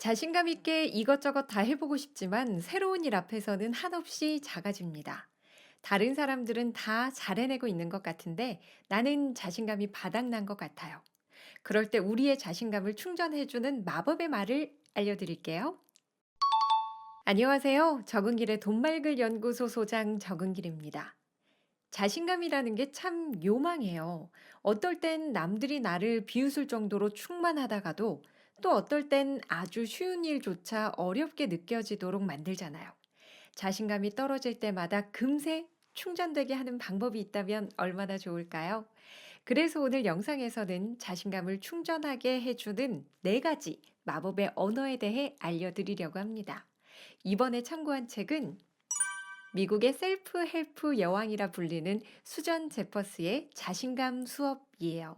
자신감 있게 이것저것 다 해보고 싶지만 새로운 일 앞에서는 한없이 작아집니다. 다른 사람들은 다 잘해내고 있는 것 같은데 나는 자신감이 바닥난 것 같아요. 그럴 때 우리의 자신감을 충전해주는 마법의 말을 알려드릴게요. 안녕하세요. 적은길의 돈 맑을 연구소 소장 적은길입니다. 자신감이라는 게 참 요망해요. 어떨 땐 남들이 나를 비웃을 정도로 충만하다가도 또 어떨 땐 아주 쉬운 일조차 어렵게 느껴지도록 만들잖아요. 자신감이 떨어질 때마다 금세 충전되게 하는 방법이 있다면 얼마나 좋을까요? 그래서 오늘 영상에서는 자신감을 충전하게 해주는 네 가지 마법의 언어에 대해 알려드리려고 합니다. 이번에 참고한 책은 미국의 셀프 헬프 여왕이라 불리는 수전 제퍼스의 자신감 수업이에요.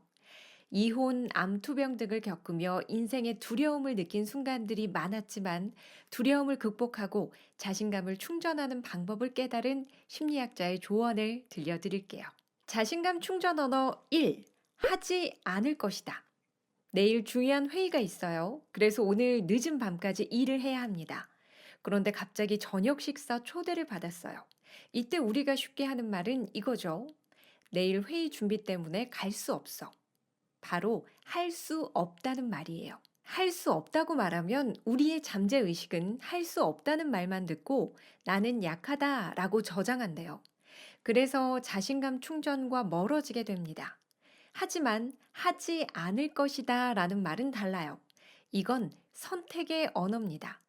이혼, 암 투병 등을 겪으며 인생의 두려움을 느낀 순간들이 많았지만 두려움을 극복하고 자신감을 충전하는 방법을 깨달은 심리학자의 조언을 들려드릴게요. 자신감 충전 언어 1. 하지 않을 것이다. 내일 중요한 회의가 있어요. 그래서 오늘 늦은 밤까지 일을 해야 합니다. 그런데 갑자기 저녁 식사 초대를 받았어요. 이때 우리가 쉽게 하는 말은 이거죠. 내일 회의 준비 때문에 갈 수 없어. 바로 할 수 없다는 말이에요. 할 수 없다고 말하면 우리의 잠재 의식은 할 수 없다는 말만 듣고 나는 약하다 라고 저장한대요. 그래서 자신감 충전과 멀어지게 됩니다. 하지만 하지 않을 것이다 라는 말은 달라요. 이건 선택의 언어입니다.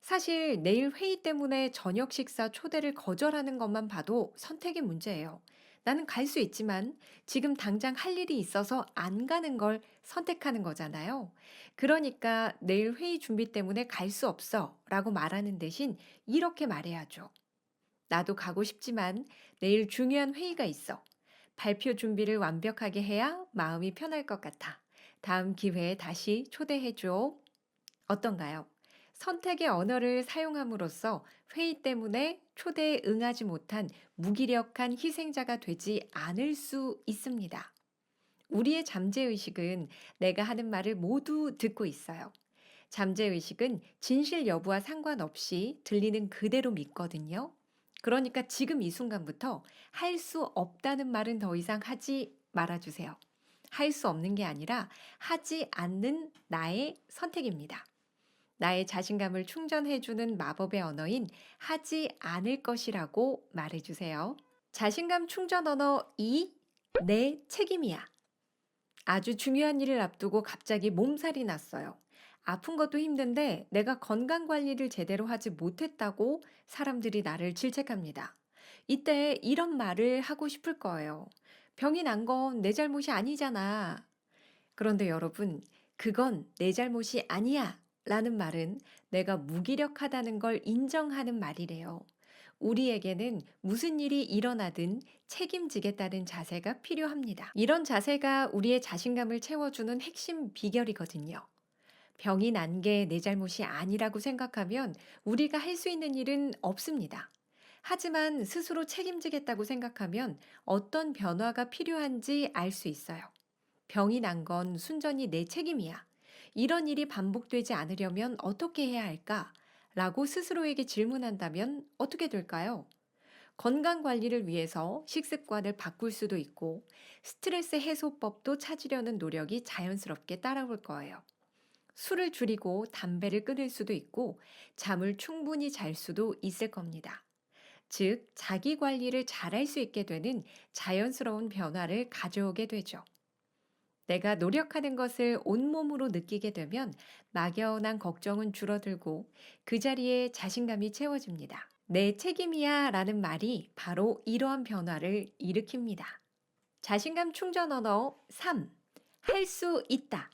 사실 내일 회의 때문에 저녁 식사 초대를 거절하는 것만 봐도 선택의 문제예요. 나는 갈 수 있지만 지금 당장 할 일이 있어서 안 가는 걸 선택하는 거잖아요. 그러니까 내일 회의 준비 때문에 갈 수 없어 라고 말하는 대신 이렇게 말해야죠. 나도 가고 싶지만 내일 중요한 회의가 있어. 발표 준비를 완벽하게 해야 마음이 편할 것 같아. 다음 기회에 다시 초대해줘. 어떤가요? 선택의 언어를 사용함으로써 회의 때문에 초대에 응하지 못한 무기력한 희생자가 되지 않을 수 있습니다. 우리의 잠재의식은 내가 하는 말을 모두 듣고 있어요. 잠재의식은 진실 여부와 상관없이 들리는 그대로 믿거든요. 그러니까 지금 이 순간부터 할 수 없다는 말은 더 이상 하지 말아주세요. 할 수 없는 게 아니라 하지 않는 나의 선택입니다. 나의 자신감을 충전해주는 마법의 언어인 하지 않을 것이라고 말해주세요. 자신감 충전 언어 2. 내 책임이야. 아주 중요한 일을 앞두고 갑자기 몸살이 났어요. 아픈 것도 힘든데 내가 건강 관리를 제대로 하지 못했다고 사람들이 나를 질책합니다. 이때 이런 말을 하고 싶을 거예요. 병이 난 건 내 잘못이 아니잖아. 그런데 여러분, 그건 내 잘못이 아니야. 라는 말은 내가 무기력하다는 걸 인정하는 말이래요. 우리에게는 무슨 일이 일어나든 책임지겠다는 자세가 필요합니다. 이런 자세가 우리의 자신감을 채워주는 핵심 비결이거든요. 병이 난 게 내 잘못이 아니라고 생각하면 우리가 할 수 있는 일은 없습니다. 하지만 스스로 책임지겠다고 생각하면 어떤 변화가 필요한지 알 수 있어요. 병이 난 건 순전히 내 책임이야. 이런 일이 반복되지 않으려면 어떻게 해야 할까? 라고 스스로에게 질문한다면 어떻게 될까요? 건강 관리를 위해서 식습관을 바꿀 수도 있고 스트레스 해소법도 찾으려는 노력이 자연스럽게 따라올 거예요. 술을 줄이고 담배를 끊을 수도 있고 잠을 충분히 잘 수도 있을 겁니다. 즉, 자기 관리를 잘할 수 있게 되는 자연스러운 변화를 가져오게 되죠. 내가 노력하는 것을 온몸으로 느끼게 되면 막연한 걱정은 줄어들고 그 자리에 자신감이 채워집니다. 내 책임이야 라는 말이 바로 이러한 변화를 일으킵니다. 자신감 충전 언어 3. 할 수 있다.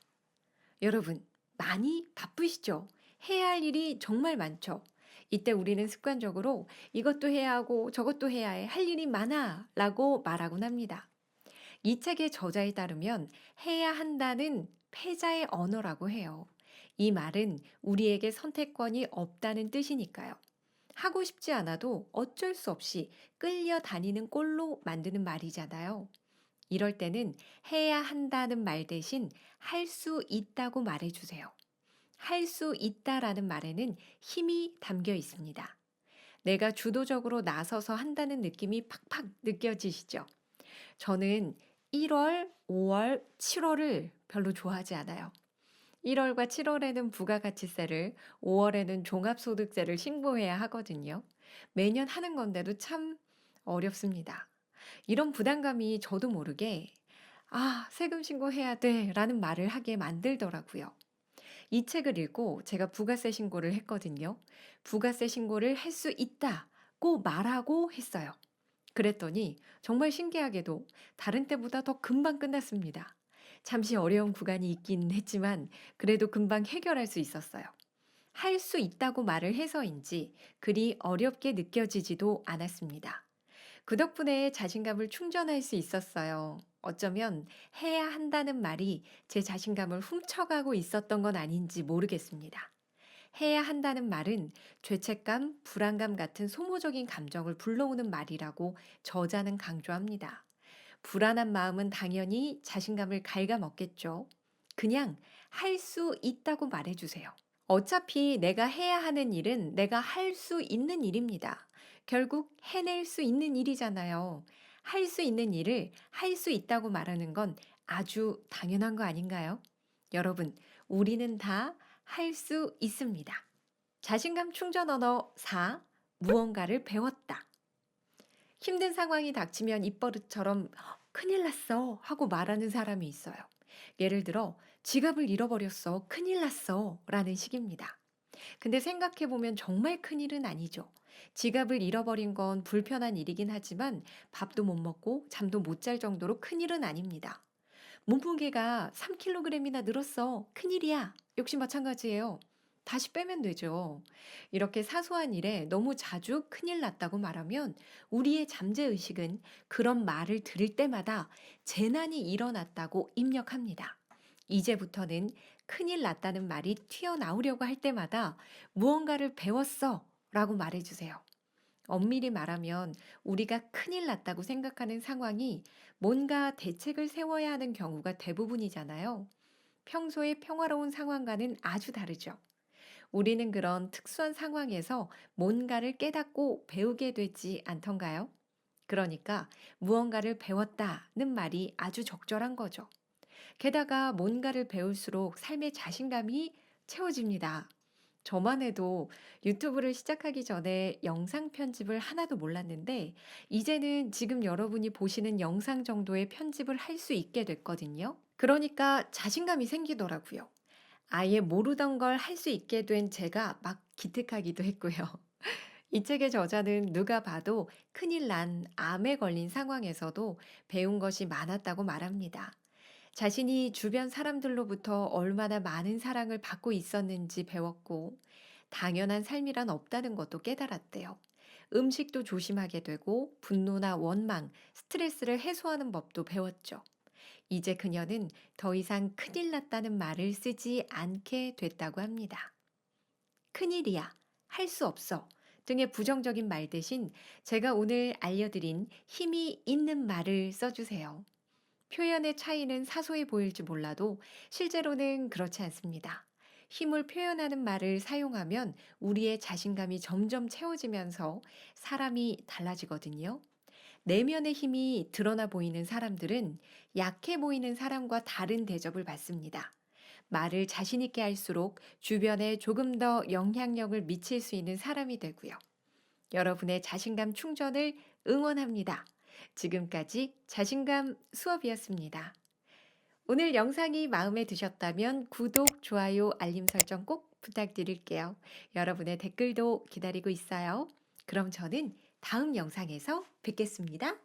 여러분, 많이 바쁘시죠? 해야 할 일이 정말 많죠? 이때 우리는 습관적으로 이것도 해야 하고 저것도 해야 해. 할 일이 많아. 라고 말하곤 합니다. 이 책의 저자에 따르면 해야 한다는 패자의 언어라고 해요. 이 말은 우리에게 선택권이 없다는 뜻이니까요. 하고 싶지 않아도 어쩔 수 없이 끌려다니는 꼴로 만드는 말이잖아요. 이럴 때는 해야 한다는 말 대신 할 수 있다고 말해주세요. 할 수 있다라는 말에는 힘이 담겨 있습니다. 내가 주도적으로 나서서 한다는 느낌이 팍팍 느껴지시죠? 저는 1월, 5월, 7월을 별로 좋아하지 않아요. 1월과 7월에는 부가가치세를, 5월에는 종합소득세를 신고해야 하거든요. 매년 하는 건데도 참 어렵습니다. 이런 부담감이 저도 모르게 아, 세금 신고해야 돼 라는 말을 하게 만들더라고요. 이 책을 읽고 제가 부가세 신고를 했거든요. 부가세 신고를 할 수 있다고 말하고 했어요. 그랬더니 정말 신기하게도 다른 때보다 더 금방 끝났습니다. 잠시 어려운 구간이 있긴 했지만 그래도 금방 해결할 수 있었어요. 할 수 있다고 말을 해서인지 그리 어렵게 느껴지지도 않았습니다. 그 덕분에 자신감을 충전할 수 있었어요. 어쩌면 해야 한다는 말이 제 자신감을 훔쳐가고 있었던 건 아닌지 모르겠습니다. 해야 한다는 말은 죄책감, 불안감 같은 소모적인 감정을 불러오는 말이라고 저자는 강조합니다. 불안한 마음은 당연히 자신감을 갉아먹겠죠. 그냥 할 수 있다고 말해주세요. 어차피 내가 해야 하는 일은 내가 할 수 있는 일입니다. 결국 해낼 수 있는 일이잖아요. 할 수 있는 일을 할 수 있다고 말하는 건 아주 당연한 거 아닌가요? 여러분, 우리는 다 할 수 있습니다. 자신감 충전 언어 4. 무언가를 배웠다. 힘든 상황이 닥치면 입버릇처럼 큰일 났어 하고 말하는 사람이 있어요. 예를 들어, 지갑을 잃어버렸어. 큰일 났어. 라는 식입니다. 근데 생각해보면 정말 큰일은 아니죠. 지갑을 잃어버린 건 불편한 일이긴 하지만 밥도 못 먹고 잠도 못 잘 정도로 큰일은 아닙니다. 몸무게가 3kg이나 늘었어. 큰일이야. 역시 마찬가지예요. 다시 빼면 되죠. 이렇게 사소한 일에 너무 자주 큰일 났다고 말하면 우리의 잠재의식은 그런 말을 들을 때마다 재난이 일어났다고 입력합니다. 이제부터는 큰일 났다는 말이 튀어나오려고 할 때마다 무언가를 배웠어 라고 말해주세요. 엄밀히 말하면 우리가 큰일 났다고 생각하는 상황이 뭔가 대책을 세워야 하는 경우가 대부분이잖아요. 평소의 평화로운 상황과는 아주 다르죠. 우리는 그런 특수한 상황에서 뭔가를 깨닫고 배우게 되지 않던가요? 그러니까 무언가를 배웠다는 말이 아주 적절한 거죠. 게다가 뭔가를 배울수록 삶의 자신감이 채워집니다. 저만 해도 유튜브를 시작하기 전에 영상 편집을 하나도 몰랐는데 이제는 지금 여러분이 보시는 영상 정도의 편집을 할 수 있게 됐거든요. 그러니까 자신감이 생기더라고요. 아예 모르던 걸 할 수 있게 된 제가 막 기특하기도 했고요. 이 책의 저자는 누가 봐도 큰일 난 암에 걸린 상황에서도 배운 것이 많았다고 말합니다. 자신이 주변 사람들로부터 얼마나 많은 사랑을 받고 있었는지 배웠고, 당연한 삶이란 없다는 것도 깨달았대요. 음식도 조심하게 되고, 분노나 원망, 스트레스를 해소하는 법도 배웠죠. 이제 그녀는 더 이상 큰일 났다는 말을 쓰지 않게 됐다고 합니다. 큰일이야, 할 수 없어 등의 부정적인 말 대신 제가 오늘 알려드린 힘이 있는 말을 써주세요. 표현의 차이는 사소해 보일지 몰라도 실제로는 그렇지 않습니다. 힘을 표현하는 말을 사용하면 우리의 자신감이 점점 채워지면서 사람이 달라지거든요. 내면의 힘이 드러나 보이는 사람들은 약해 보이는 사람과 다른 대접을 받습니다. 말을 자신있게 할수록 주변에 조금 더 영향력을 미칠 수 있는 사람이 되고요. 여러분의 자신감 충전을 응원합니다. 지금까지 자신감 수업이었습니다. 오늘 영상이 마음에 드셨다면 구독, 좋아요, 알림 설정 꼭 부탁드릴게요. 여러분의 댓글도 기다리고 있어요. 그럼 저는 다음 영상에서 뵙겠습니다.